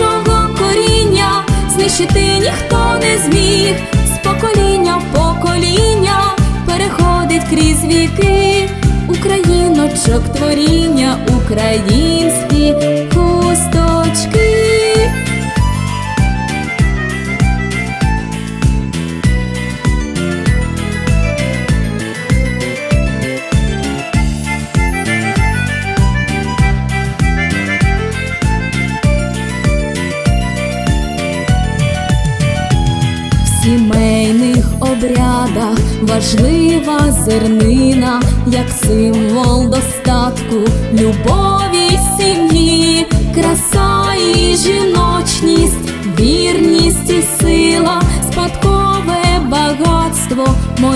нашого коріння. Знищити ніхто не зміг, з покоління в покоління переходить крізь віки, Україночок творіння, українські хусточки. Сімейних обрядах важлива зернина, як символ достатку, любові сім'ї, краса і жіночність, вірність і сила, спадкове багатство моє.